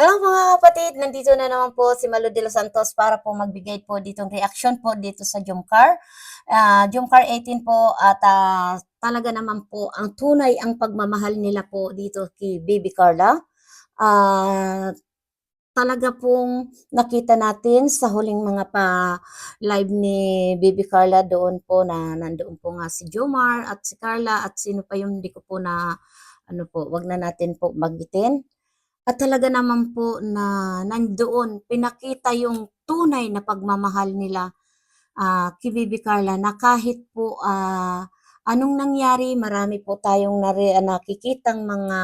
Hello mga kapatid, nandito na naman po si Malo de los Santos para po magbigay po ditong reaction po dito sa Jumcar. Uh, Jumcar 18 po at ah, talaga naman po ang tunay ang pagmamahal nila po dito kay Baby Carla. Ah, talaga pong nakita natin sa huling mga pa live ni Baby Carla doon po na nandoon po nga si Jomar at si Carla at sino pa yung hindi ko po na ano po, wag na natin po magitin. At talaga naman po na nandoon, pinakita yung tunay na pagmamahal nila ah, kay Bibi Carla na kahit po ah, anong nangyari, marami po tayong nari, nakikitang mga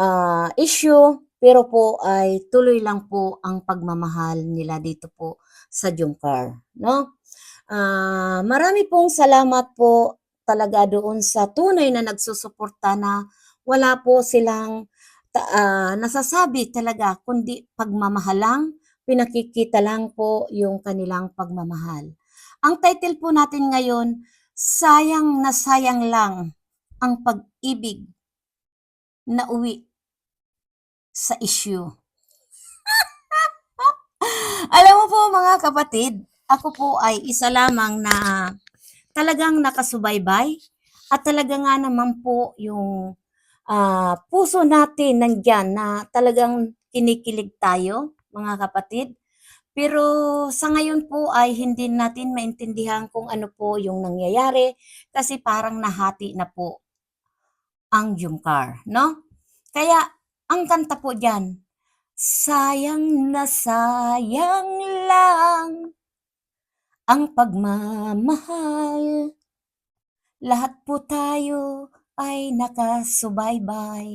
ah, issue, pero po ay tuloy lang po ang pagmamahal nila dito po sa Jumcar. No? Ah, marami pong salamat po talaga doon sa tunay na nagsusuporta na wala po silang ah, nasasabi talaga, kundi pagmamahal lang, pinakikita lang po yung kanilang pagmamahal. Ang title po natin ngayon, Sayang na sayang lang ang pag-ibig na uwi sa issue. Alam mo po mga kapatid, ako po ay isa lamang na talagang nakasubaybay at talaga nga naman po yung ah, puso natin nandyan na talagang kinikilig tayo, mga kapatid. Pero sa ngayon po ay hindi natin maintindihan kung ano po yung nangyayari kasi parang nahati na po ang Jumcar, no? Kaya ang kanta po dyan, sayang na sayang lang ang pagmamahal. Lahat po tayo ay nakasubaybay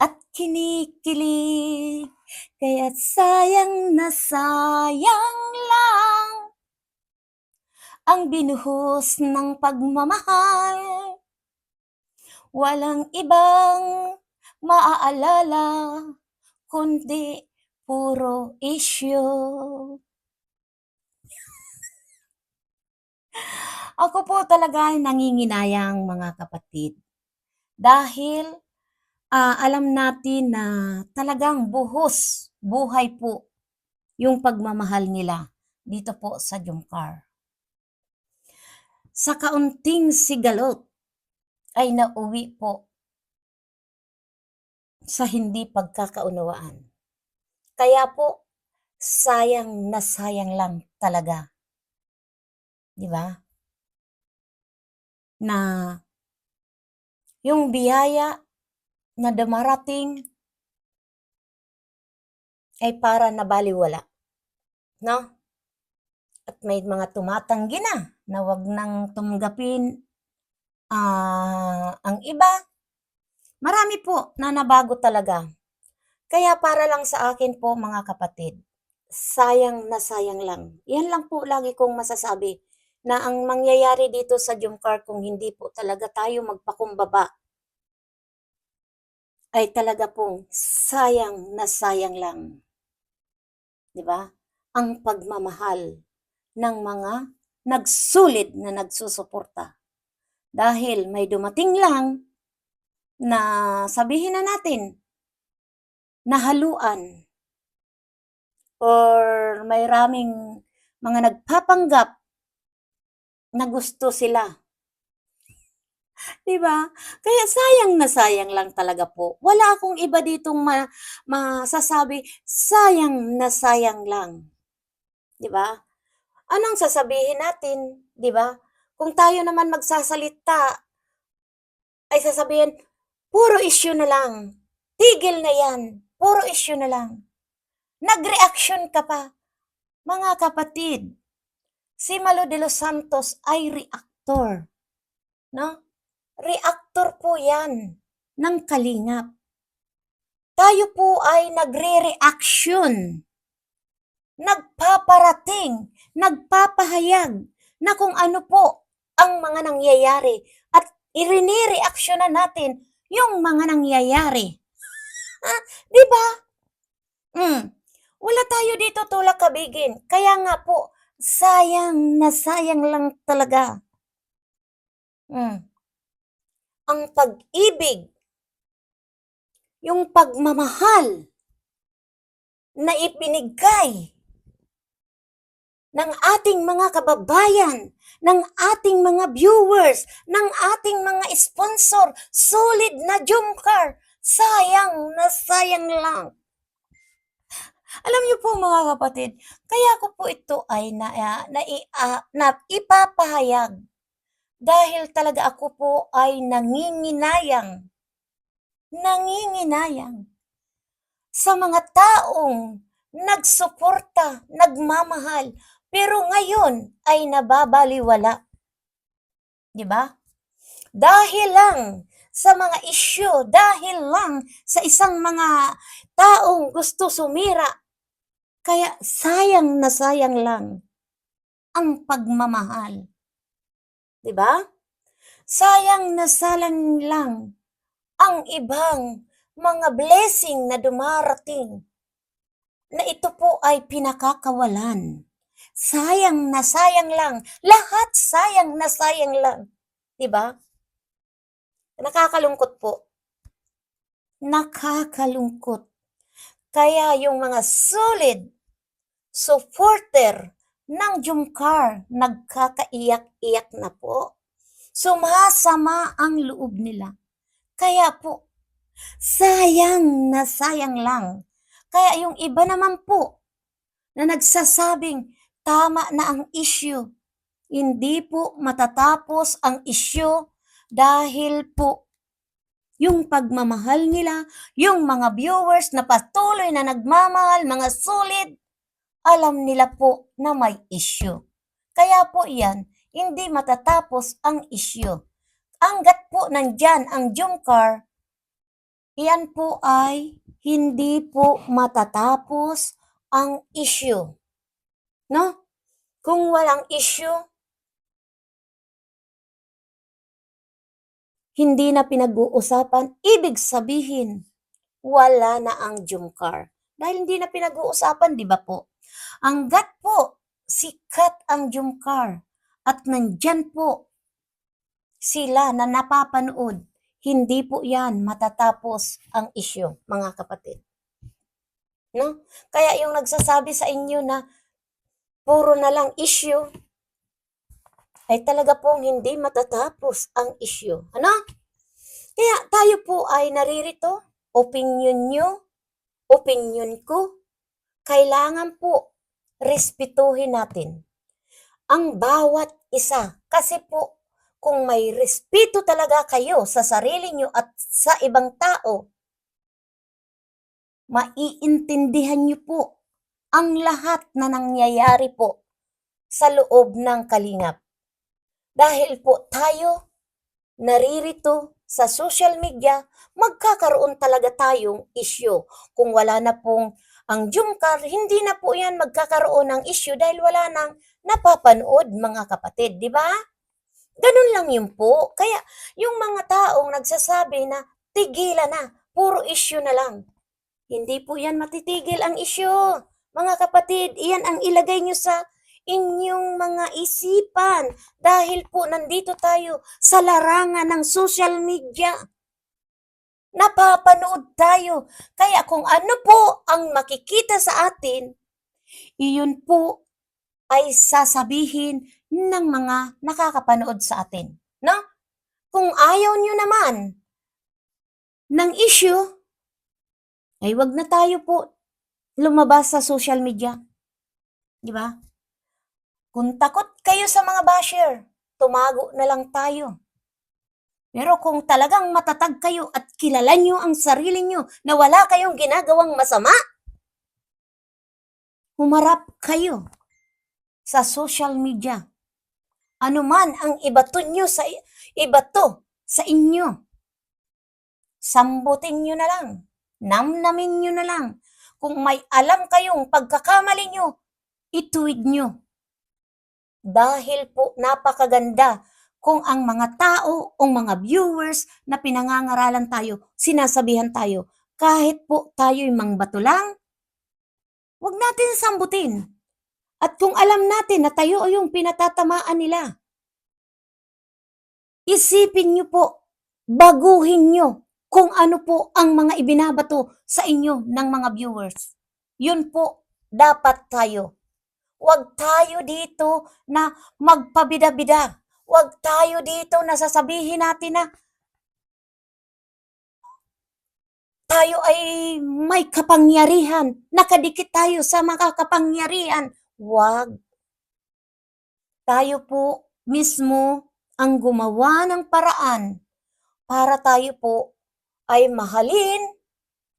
at kinikilig. Kaya sayang na sayang lang ang binuhos ng pagmamahal. Walang ibang maaalala kundi puro issue. Ako po talaga ay nanginginayang mga kapatid. Dahil ah, alam natin na talagang buhos, buhay po yung pagmamahal nila dito po sa Jumcar. Sa kaunting sigalot ay nauwi po sa hindi pagkakaunawaan. Kaya po, sayang na sayang lang talaga. Di ba? Na yung biyaya na dumarating ay para nabaliwala. No? At may mga tumatanggi na na wag nang tumanggapin ah, ang iba. Marami po na nabago talaga. Kaya para lang sa akin po mga kapatid, sayang na sayang lang. Yan lang po lagi kong masasabi na ang mangyayari dito sa Jumcar kung hindi po talaga tayo magpakumbaba ay talaga pong sayang na sayang lang. 'Di ba? Ang pagmamahal ng mga nagsulid na nagsusuporta. Dahil may dumating lang na sabihin na natin nahaluan or may raming mga nagpapanggap na gusto sila. 'Di ba? Kaya sayang na sayang lang talaga po. Wala akong iba ditong ma masasabi, sayang na sayang lang. 'Di ba? Anong sasabihin natin, 'di ba? Kung tayo naman magsasalita, ay sasabihin, puro issue na lang. Tigil na yan. Puro issue na lang. Nag-reaction ka pa. Mga kapatid, si Malo de los Santos ay reactor. No? Reactor po yan ng kalingap. Tayo po ay nagre-reaction. Nagpaparating, nagpapahayag na kung ano po ang mga nangyayari at irini-reaction na natin yung mga nangyayari. Ha? Di ba? Mm. Wala tayo dito tulak kabigin. Kaya nga po, sayang na sayang lang talaga. Mm. Ang pag-ibig yung pagmamahal na ipinigay ng ating mga kababayan, ng ating mga viewers, ng ating mga sponsor, solid na Jumcar, sayang na sayang lang. Alam niyo po mga kapatid, kaya ko po ito ay na, ah, na, ah, na ipapahayag dahil talaga ako po ay nanginginayang, nanginginayang sa mga taong nagsuporta, nagmamahal, pero ngayon ay nababaliwala. Di ba? Dahil lang sa mga isyu, dahil lang sa isang mga taong gusto sumira, kaya sayang na sayang lang ang pagmamahal. Di ba? Sayang na sayang lang ang ibang mga blessing na dumarating na ito po ay pinakakawalan. Sayang na sayang lang. Lahat sayang na sayang lang. 'Di ba? Nakakalungkot po. Nakakalungkot. Kaya yung mga solid supporter ng Jumcar nagkakaiyak-iyak na po. Sumasama ang loob nila. Kaya po, sayang na sayang lang. Kaya yung iba naman po na nagsasabing tama na ang issue. Hindi po matatapos ang issue dahil po yung pagmamahal nila, yung mga viewers na patuloy na nagmamahal, mga solid, alam nila po na may issue. Kaya po yan, hindi matatapos ang issue. Hanggat po nandyan ang Jumcar, iyan po ay hindi po matatapos ang issue. No? Kung walang issue, hindi na pinag-uusapan, ibig sabihin, wala na ang Jumcar. Dahil hindi na pinag-uusapan, di ba po? Hanggat po, sikat ang Jumcar at nandyan po sila na napapanood, hindi po yan matatapos ang issue, mga kapatid. No? Kaya yung nagsasabi sa inyo na puro na lang issue, ay talaga pong hindi matatapos ang issue. Ano? Kaya tayo po ay naririto, opinion nyo, opinion ko, kailangan po respetuhin natin ang bawat isa. Kasi po, kung may respeto talaga kayo sa sarili nyo at sa ibang tao, maiintindihan nyo po ang lahat na nangyayari po sa loob ng kalingap. Dahil po tayo naririto sa social media, magkakaroon talaga tayong issue. Kung wala na pong ang Jumcar, hindi na po yan magkakaroon ng issue dahil wala nang napapanood mga kapatid, di ba? Ganun lang yun po. Kaya yung mga taong nagsasabi na tigilan na, puro issue na lang. Hindi po yan matitigil ang issue. Mga kapatid, iyan ang ilagay nyo sa inyong mga isipan dahil po nandito tayo sa larangan ng social media. Napapanood tayo. Kaya kung ano po ang makikita sa atin, iyon po ay sasabihin ng mga nakakapanood sa atin. No? Kung ayaw nyo naman ng issue, ay wag na tayo po lumabas sa social media. Di ba? Kung takot kayo sa mga basher, tumago na lang tayo. Pero kung talagang matatag kayo at kilala nyo ang sarili nyo na wala kayong ginagawang masama, humarap kayo sa social media. Ano man ang ibato nyo sa ibato sa inyo. Sambutin nyo na lang. Namnamin nyo na lang. Kung may alam kayong pagkakamali nyo, ituwid nyo. Dahil po napakaganda kung ang mga tao o mga viewers na pinangangaralan tayo, sinasabihan tayo, kahit po tayo'y mangbato lang, huwag natin sambutin. At kung alam natin na tayo yung pinatatamaan nila, isipin nyo po, baguhin nyo kung ano po ang mga ibinabato sa inyo ng mga viewers. Yun po, dapat tayo. Huwag tayo dito na magpabida-bida. Huwag tayo dito na sasabihin natin na tayo ay may kapangyarihan. Nakadikit tayo sa mga kapangyarihan. Huwag. Tayo po mismo ang gumawa ng paraan para tayo po ay mahalin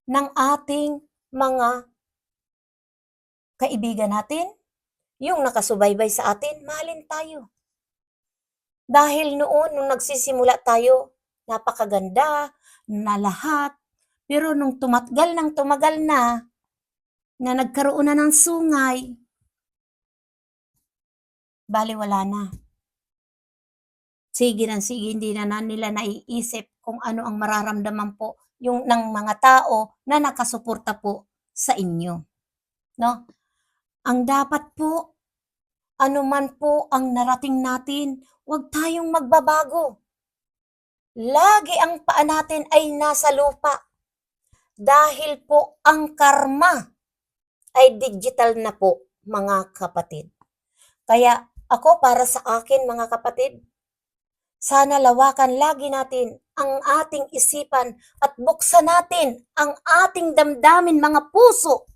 ng ating mga kaibigan natin, yung nakasubaybay sa atin, mahalin tayo. Dahil noon, nung nagsisimula tayo, napakaganda na lahat. Pero nung tumatgal ng tumagal na, na nagkaroon na ng sungay, bali wala na. Sige ng sige, hindi na, na nila naiisip kung ano ang mararamdaman po yung ng mga tao na nakasuporta po sa inyo. No? Ang dapat po, anuman po ang narating natin, huwag tayong magbabago. Lagi ang paa natin ay nasa lupa. Dahil po ang karma ay digital na po, mga kapatid. Kaya ako para sa akin, mga kapatid, sana lawakan lagi natin ang ating isipan at buksan natin ang ating damdamin, mga puso.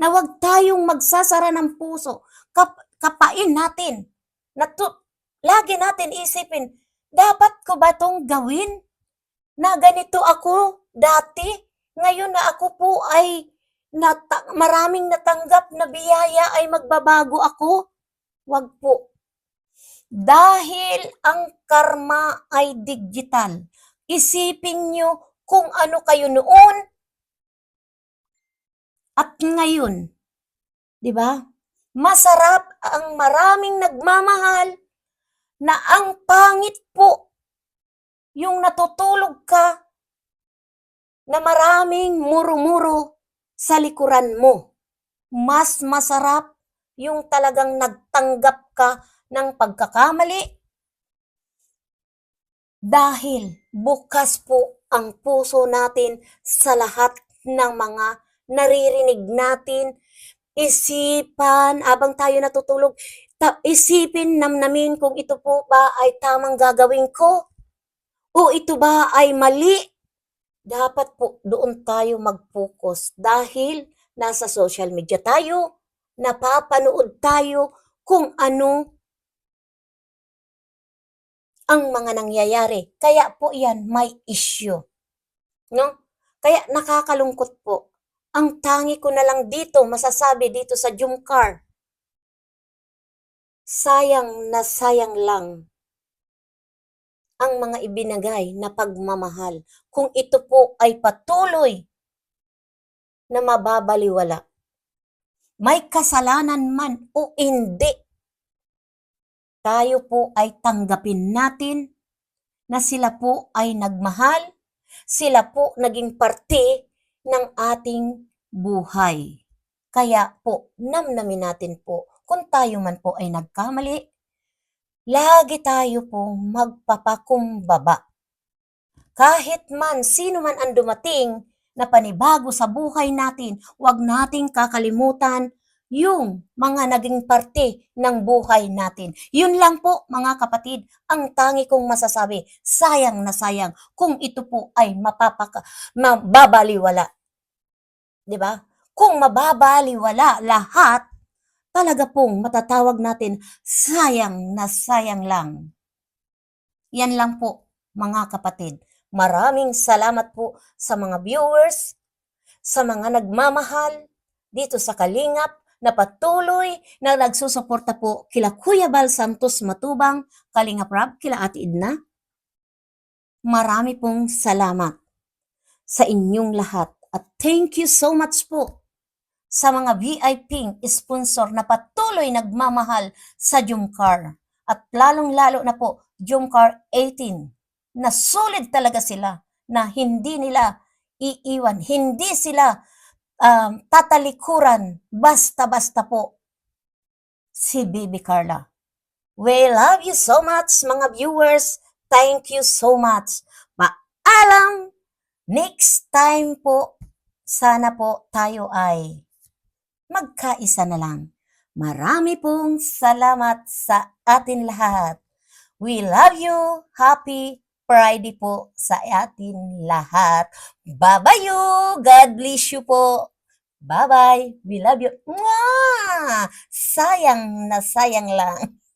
Na huwag tayong magsasara ng puso. Kap kapain natin. Na lagi natin isipin, dapat ko ba itong gawin? Na ganito ako dati? Ngayon na ako po ay nata- maraming natanggap na biyaya ay magbabago ako? Wag po. Dahil ang karma ay digital. Isipin nyo kung ano kayo noon at ngayon. Di ba? Masarap ang maraming nagmamahal na ang pangit po yung natutulog ka na maraming muro-muro sa likuran mo. Mas masarap yung talagang nagtanggap ka ng pagkakamali dahil bukas po ang puso natin sa lahat ng mga naririnig natin. Isipan, abang tayo natutulog, ta- isipin, namnamin kung ito po ba ay tamang gagawin ko o ito ba ay mali. Dapat po doon tayo mag-focus dahil nasa social media tayo, napapanood tayo kung ano ang mga nangyayari. Kaya po yan may issue. No? Kaya nakakalungkot po. Ang tangi ko na lang dito, masasabi dito sa Jumcar, sayang na sayang lang ang mga ibinagay na pagmamahal kung ito po ay patuloy na mababaliwala. May kasalanan man o hindi, tayo po ay tanggapin natin na sila po ay nagmahal, sila po naging parte ng ating buhay. Kaya po, namnamin natin po, kung tayo man po ay nagkamali, lagi tayo pong magpapakumbaba. Kahit man sino man ang dumating na panibago sa buhay natin, huwag nating kakalimutan yung mga naging parte ng buhay natin. Yun lang po mga kapatid, ang tangi kong masasabi, sayang na sayang kung ito po ay mapapaka, mababaliwala. ba? Kung mababaliwala lahat, talaga pong matatawag natin sayang na sayang lang. Yan lang po mga kapatid. Maraming salamat po sa mga viewers, sa mga nagmamahal dito sa Kalingap na patuloy na nagsusuporta po kila Kuya Bal Santos Matubang, Kalingap Rab, kila Ate Idna. Marami pong salamat sa inyong lahat at thank you so much po sa mga VIP sponsor na patuloy nagmamahal sa Jumcar at lalong-lalo na po Jumcar 18 na solid talaga sila na hindi nila iiwan, hindi sila um, tatalikuran basta-basta po si Bibi Carla. We love you so much mga viewers. Thank you so much. paalam! Next time po, sana po tayo ay magkaisa na lang. Marami pong salamat sa atin lahat. We love you. Happy Friday po sa atin lahat. You. God bless you po. Bye-bye. We love you. Mwah! Sayang na sayang lang.